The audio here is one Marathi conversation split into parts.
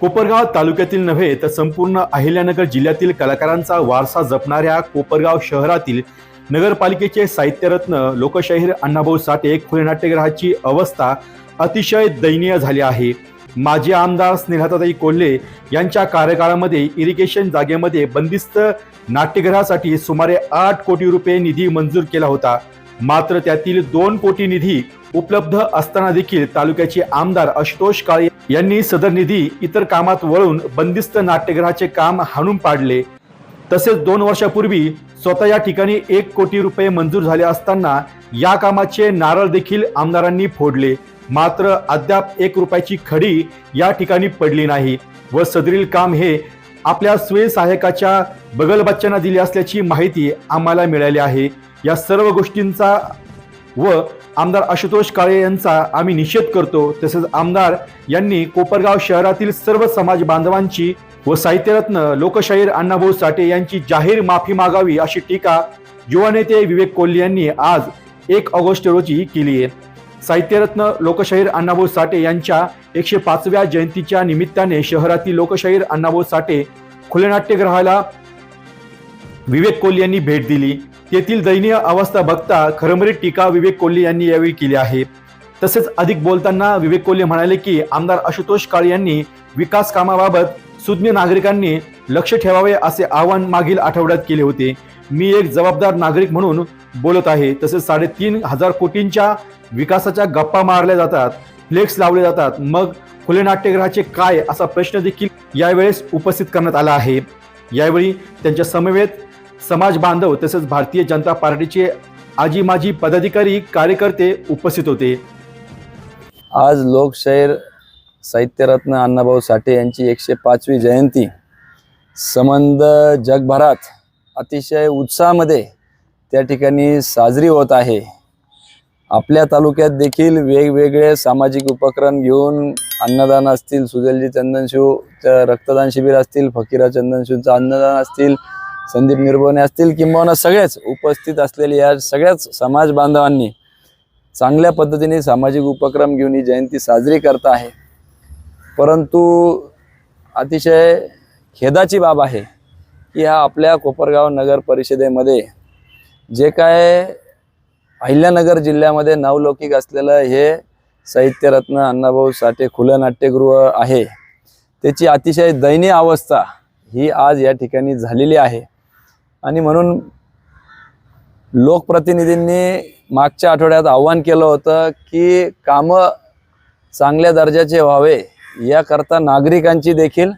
कोपरगाव तालुक्यातील नव्हे तर संपूर्ण अहिल्यानगर जिल्ह्यातील कलाकारांचा वारसा जपणाऱ्या कोपरगाव शहरातील नगरपालिकेचे साहित्यरत्न लोकशाहीर अण्णाभाऊ साठे खुले नाट्यगृहाची अवस्था अतिशय दयनीय झाली आहे. माजी आमदार स्नेहताताई कोल्हे यांच्या कार्यकाळामध्ये इरिगेशन जागेमध्ये बंदिस्त नाट्यगृहासाठी सुमारे आठ कोटी रुपये निधी मंजूर केला होता. मात्र त्यातील दोन कोटी निधी उपलब्ध असताना देखील तालुक्याचे आमदार आशुतोष काळे यांनी सदर निधी इतर कामात वळून बंदिस्त नाट्यगृहाचे काम हाणून पाडले. तसेच दोन वर्षापूर्वी स्वतः या ठिकाणी एक कोटी रुपये मंजूर झाले असताना या कामाचे नारळ देखील आमदारांनी फोडले. मात्र अद्याप एक रुपयाची खडी या ठिकाणी पडली नाही व सदरील काम हे आपल्या स्वयं सहाय्यकाच्या बगलबच्च्यांना दिली असल्याची माहिती आम्हाला मिळाली आहे. या सर्व गोष्टींचा व आमदार आशुतोष काळे यांचा आम्ही निषेध करतो. तसेच आमदार यांनी कोपरगाव शहरातील सर्व समाज बांधवांची व साहित्यरत्न लोकशाहीर अण्णाभाऊ साठे यांची जाहीर माफी मागावी अशी टीका युवा नेते विवेक कोल्हे यांनी आज एक ऑगस्ट रोजी केली आहे. साहित्यरत्न लोकशाहीर अण्णाभाऊ साठे यांच्या एकशे पाचव्या जयंतीच्या निमित्ताने शहरातील लोकशाहीर अण्णाभाऊ साठे खुले नाट्यगृहाला विवेक कोल्हे यांनी भेट दिली. येथील दयनीय अवस्था बघता खरमरी टीका विवेक कोल्हे यांनी यावेळी केली आहे. तसेच अधिक बोलताना विवेक कोल्हे म्हणाले की आमदार आशुतोष काळे यांनी विकास कामाबाबत सुज्ञ नागरिकांनी लक्ष ठेवावे असे आवाहन मागील आठवड्यात केले होते. मी एक जबाबदार नागरिक म्हणून बोलत आहे. तसेच साडेतीन हजार कोटींच्या विकासाच्या गप्पा मारल्या जातात फ्लेक्स लावले जातात. मग खुले नाट्यगृहाचे काय असा प्रश्न देखील यावेळेस उपस्थित करण्यात आला आहे. यावेळी त्यांच्या समवेत समाज बांधव तसेच भारतीय जनता पार्टीचे आजी माजी पदाधिकारी कार्यकर्ते उपस्थित होते. आज लोकशाहीर साहित्यरत्न अण्णाभाऊ साठे यांची एकशे पाचवी जयंती. संबंध जगभरात अतिशय उत्साहामध्ये त्या ठिकाणी साजरी होत आहे. आपल्या तालुक्यात देखील वेगवेगळे सामाजिक उपक्रम घेऊन अन्नदान असतील सुजलजी चंदनशिव रक्तदान शिबिर असतील फकीरा चंदनशिवचं अन्नदान असतील संदीप निर्भवणे असतील किंबहुना सगळेच उपस्थित असलेले या सगळ्याच समाज बांधवांनी चांगल्या पद्धतीने सामाजिक उपक्रम घेऊन ही जयंती साजरी करत आहे. परंतु अतिशय खेदाची बाब आहे की हा आपल्या कोपरगाव नगर परिषदेमध्ये जे काय अहिल्यानगर जिल्ह्यामध्ये नावलौकिक असलेलं हे साहित्यरत्न अण्णाभाऊ साठे खुलं नाट्यगृह आहे. त्याची अतिशय दयनीय अवस्था ही आज या ठिकाणी झालेली आहे. आणि म्हणून लोकप्रतिनिधींनी मागच्या आठवड्यात आव्हान केलं होतं की कामं चांगल्या दर्जाचे व्हावे याकरता नागरिकांची देखील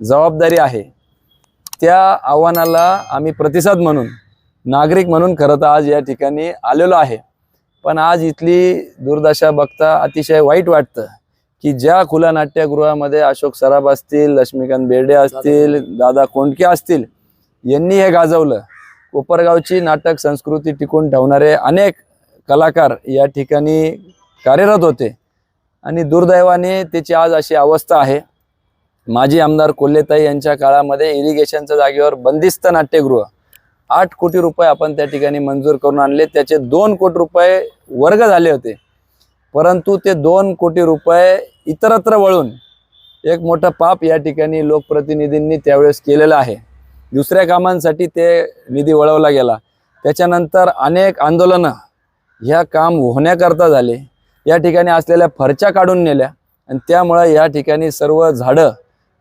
जबाबदारी आहे. त्या आव्हानाला आम्ही प्रतिसाद म्हणून नागरिक म्हणून खरं तर आज या ठिकाणी आलेलो आहे. पण आज इथली दुर्दशा बघता अतिशय वाईट वाटतं की ज्या खुल्या नाट्यगृहामध्ये अशोक सराफ असतील लक्ष्मीकांत बेर्डे असतील दादा कोंडके असतील यांनी हे गाजवलं. कोपरगावची नाटक संस्कृती टिकून ठेवणारे अनेक कलाकार या ठिकाणी कार्यरत होते. आणि दुर्दैवाने त्याची आज अशी अवस्था आहे. माजी आमदार कोल्हेताई यांच्या काळामध्ये इरिगेशनच्या जागेवर बंदिस्त नाट्यगृह. आठ कोटी रुपये आपण त्या ठिकाणी मंजूर करून आणले. त्याचे दोन कोटी रुपये वर्ग झाले होते. परंतु ते दोन कोटी रुपये इतरत्र वळून एक मोठं पाप या ठिकाणी लोकप्रतिनिधींनी त्यावेळेस केलेलं आहे. दुसऱ्या कामांसाठी ते निधी वळवला गेला. त्याच्यानंतर अनेक आंदोलनं ह्या काम होण्याकरता झाले. या ठिकाणी असलेल्या फरच्या काढून नेल्या आणि त्यामुळं या ठिकाणी सर्व झाडं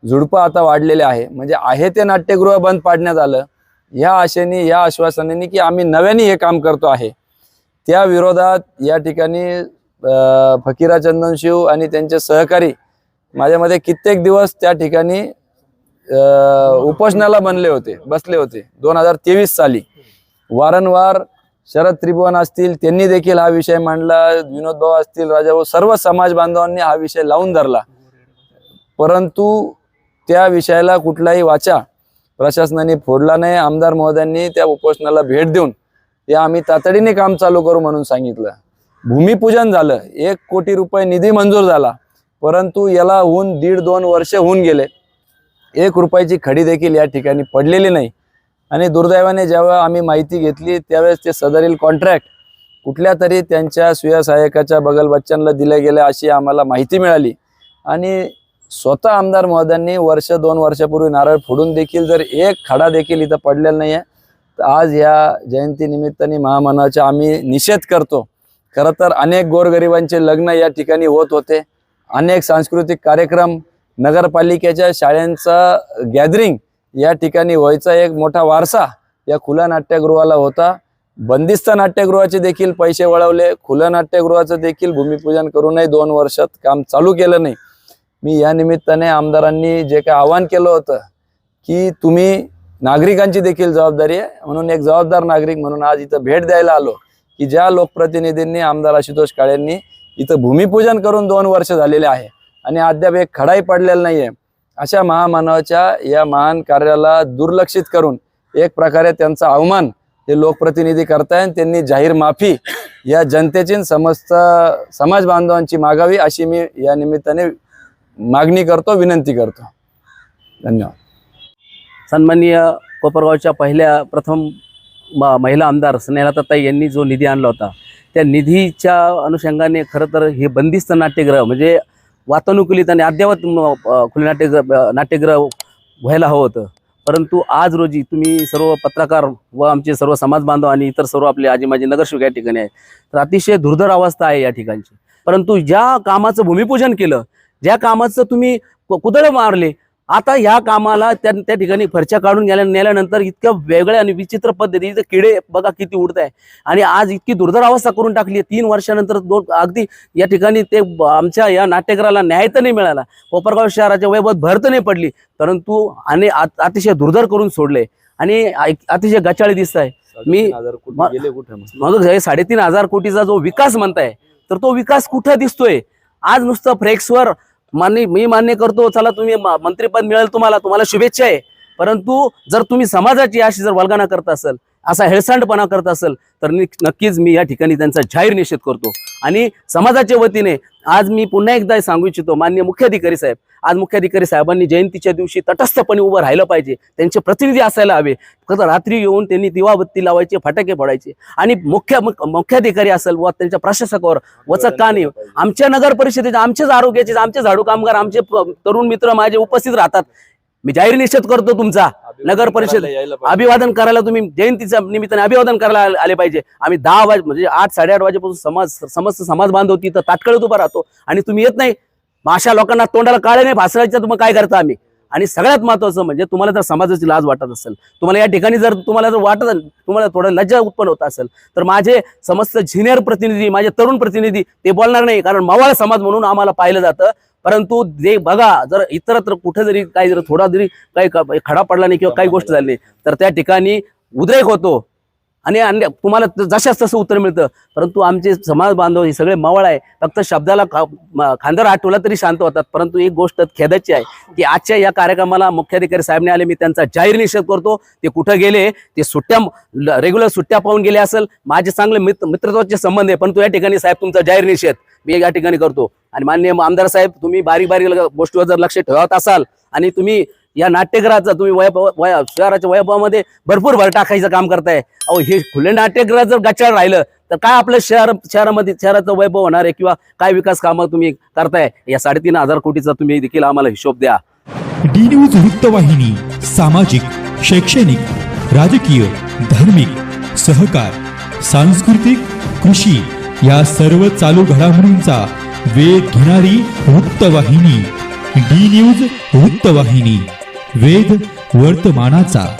झुडपं आता वाढलेले आहे. म्हणजे आहे ते नाट्यगृह बंद पाडण्यात आलं. ह्या आशेने या आश्वासनेने की आम्ही नव्याने हे काम करतो आहे. त्या विरोधात या ठिकाणी फकीरा चंदनशिव आणि त्यांचे सहकारी माझ्यामध्ये कित्येक दिवस त्या ठिकाणी उपोषणाला बनले होते बसले होते. दोन हजार तेवीस साली. वारंवार शरद त्रिभुवन असतील त्यांनी देखील हा विषय मांडला. विनोद भाऊ असतील राजाभाऊ सर्व समाज बांधवांनी हा विषय लावून धरला. परंतु त्या विषयाला कुठलाही वाचा प्रशासनाने फोडला नाही. आमदार महोदयांनी त्या उपोषणाला भेट देऊन या आम्ही तातडीने काम चालू करू म्हणून सांगितलं. भूमिपूजन झालं. एक कोटी रुपये निधी मंजूर झाला. परंतु याला होऊन दीड दोन वर्ष होऊन गेले. एक रुपयाची खडी देखील या ठिकाणी पडलेली नाही. आणि दुर्दैवाने जेव्हा आम्ही माहिती घेतली त्यावेळेस ते सदरील कॉन्ट्रॅक्ट कुठल्या तरी त्यांच्या स्वयंसहाय्यकाच्या बगल बच्चनला दिल्या गेल्या अशी आम्हाला माहिती मिळाली. आणि स्वतः आमदार महोदयांनी वर्ष दोन वर्षापूर्वी नारळ फोडून देखील जर एक खडा देखील इथं पडलेला नाही आहे तर आज या जयंतीनिमित्ताने महामानाचा आम्ही निषेध करतो. खरं तर अनेक गोरगरिबांचे लग्न या ठिकाणी होत होते. अनेक सांस्कृतिक कार्यक्रम नगरपालिकेच्या शाळांचा गॅदरिंग या ठिकाणी व्हायचा एक मोठा वारसा या खुल्या नाट्यगृहाला होता. बंदिस्त नाट्यगृहाचे देखील पैसे वळवले. खुल्या नाट्यगृहाचं देखील भूमिपूजन करूनही दोन वर्षात काम चालू केलं नाही. मी या निमित्ताने आमदारांनी जे काय आवाहन केलं होतं की तुम्ही नागरिकांची देखील जबाबदारी आहे. म्हणून एक जबाबदार नागरिक म्हणून आज इथं भेट द्यायला आलो की ज्या लोकप्रतिनिधींनी आमदार आशुतोष काळेंनी इथं भूमिपूजन करून दोन वर्ष झालेले आहे. आणि अद्याप एक खडाही पडलेला नाहीये. अशा महामानवाच्या या महान कार्याला दुर्लक्षित करून एक प्रकारे त्यांचा अवमान हे लोकप्रतिनिधी करताय आणि त्यांनी जाहीर माफी या जनतेची समस्त समाज बांधवांची मागावी अशी मी या निमित्ताने मागणी करतो विनंती करतो. धन्यवाद. सन्माननीय कोपरगावच्या पहिल्या प्रथम महिला आमदार स्नेहलताताई यांनी जो निधी आणला होता त्या निधीच्या अनुषंगाने खरं तर हे बंदिस्त नाट्यगृह म्हणजे वातानुकूलित आणि अद्ययावत खुले नाट्यगृह नाट्यगृह व्हायला हवं होतं. परंतु आज रोजी तुम्ही सर्व पत्रकार व आमचे सर्व समाज बांधव आणि इतर सर्व आपले आजी माझे नगरसेवक या ठिकाणी आहेत. तर अतिशय दुर्धर अवस्था आहे या ठिकाणची. परंतु ज्या कामाचं भूमिपूजन केलं ज्या कामाचं तुम्ही कु- कुदळ मारले आता ह्या कामाला त्या त्या ठिकाणी फरच्या काढून गेल्या नेल्यानंतर इतक्या वेगळ्या आणि विचित्र पद्धतीचे किडे बघा किती उडत आहे आणि आज इतकी दुर्धर अवस्था करून टाकली आहे. तीन वर्षानंतर दोन अगदी या ठिकाणी ते आमच्या या नाट्यगृहाला न्याय तर नाही मिळाला. कोपरगाव शहराच्या वैभवात भर तर नाही पडली परंतु आणि अत- अतिशय दुर्धर करून सोडले. आणि अतिशय गचाळी दिसत आहे मी- मग साडेतीन हजार कोटीचा जो विकास म्हणताय तर तो विकास कुठं दिसतोय? आज नुसतं फ्लेक्सवर मान्य मी मान्य करतो चला तुम्ही मंत्रीपद मिळेल तुम्हाला तुम्हाला शुभेच्छा आहे. परंतु जर तुम्ही समाजाची अशी जर वल्गना करत असाल असा हेळसांडपणा करत असेल तर नक्कीच मी या ठिकाणी त्यांचा जाहीर निषेध करतो. आणि समाजाच्या वतीने आज मी पुन्हा एकदा सांगू इच्छितो मान्य मुख्याधिकारी साहेब आज मुख्याधिकारी साहेबांनी जयंतीच्या दिवशी तटस्थपणे उभं राहिलं पाहिजे त्यांचे प्रतिनिधी असायला हवे. फक्त रात्री येऊन त्यांनी दिवाबत्ती लावायचे फटाके फोडायचे. आणि मुख्य मुख्याधिकारी असेल व त्यांच्या प्रशासकावर वचक का नाही? आमच्या नगर परिषदेचे आमचेच आरोग्याचे आमचे झाडू कामगार आमचे तरुण मित्र माझे उपस्थित राहतात. मी जाहीर निषेध करतो तुमचा. नगर परिषद अभिवादन करायला तुम्ही जयंतीच्या निमित्ताने अभिवादन करायला आले- पाहिजे. आम्ही दहा वाज म्हणजे आठ साडेआठ वाजेपासून समाज समस्त समाज बांधव तिथं तात्काळ उभा राहतो आणि तुम्ही येत नाही. अशा लोकांना तोंडाला काळे नाही भासरायचं तुम्ही काय करता आम्ही? आणि सगळ्यात महत्वाचं म्हणजे तुम्हाला जर समाजाची लाज वाटत असेल तुम्हाला या ठिकाणी जर तुम्हाला जर वाटत तुम्हाला थोडं लज्जा उत्पन्न होत असेल तर माझे समस्त ज्युनियर प्रतिनिधी माझे तरुण प्रतिनिधी ते बोलणार नाही. कारण मवाळ समाज म्हणून आम्हाला पाहिलं जातं. परंतु जे बघा जर इतरत्र कुठे जरी काही जर थोडा जरी काही खडा पडला नाही किंवा काही गोष्ट झाली नाही, तर त्या ठिकाणी उद्रेक होतो. आणि अन्य तुम्हाला जशाच तसं उत्तर मिळतं. परंतु आमचे समाज बांधव हे सगळे मवळ आहे. फक्त शब्दाला खा- खांदार आठवला तरी शांत होतात. परंतु एक गोष्ट खेदाची आहे की आजच्या या कार्यक्रमाला मुख्याधिकारी साहेबने आले. मी त्यांचा जाहीर निषेध करतो. ते कुठं गेले? ते सुट्ट्या रेग्युलर सुट्ट्या पाहून गेले असेल. माझे चांगले मित्र मित्रत्वाचे संबंध आहे. परंतु या ठिकाणी साहेब तुमचा जाहीर निषेध. मी या ठिकाणी करतो. आणि माननीय आमदार साहेब तुम्ही बारीक बारीक गोष्टीवर जर लक्ष ठेवत असाल आणि तुम्ही या नाट्यगृहाचा तुम्ही वया शहराच्या वैभवामध्ये भरपूर भर टाकायचं काम करताय. अहो हे खुले नाट्यगृह जर गच्छा राहिलं तर काय आपलं शहर शहरामध्ये शहराचं वैभव होणार आहे किंवा काय विकास कामं तुम्ही करताय? या साडेतीन हजार कोटीचा तुम्ही देखील आम्हाला हिशोब द्या. डी न्यूज वृत्तवाहिनी सामाजिक शैक्षणिक राजकीय धार्मिक सहकार सांस्कृतिक कृषी या सर्व चालू घडामोडींचा वेध घेणारी वृत्तवाहिनी डी न्यूज वृत्तवाहिनी. वेद वर्तमानाचा.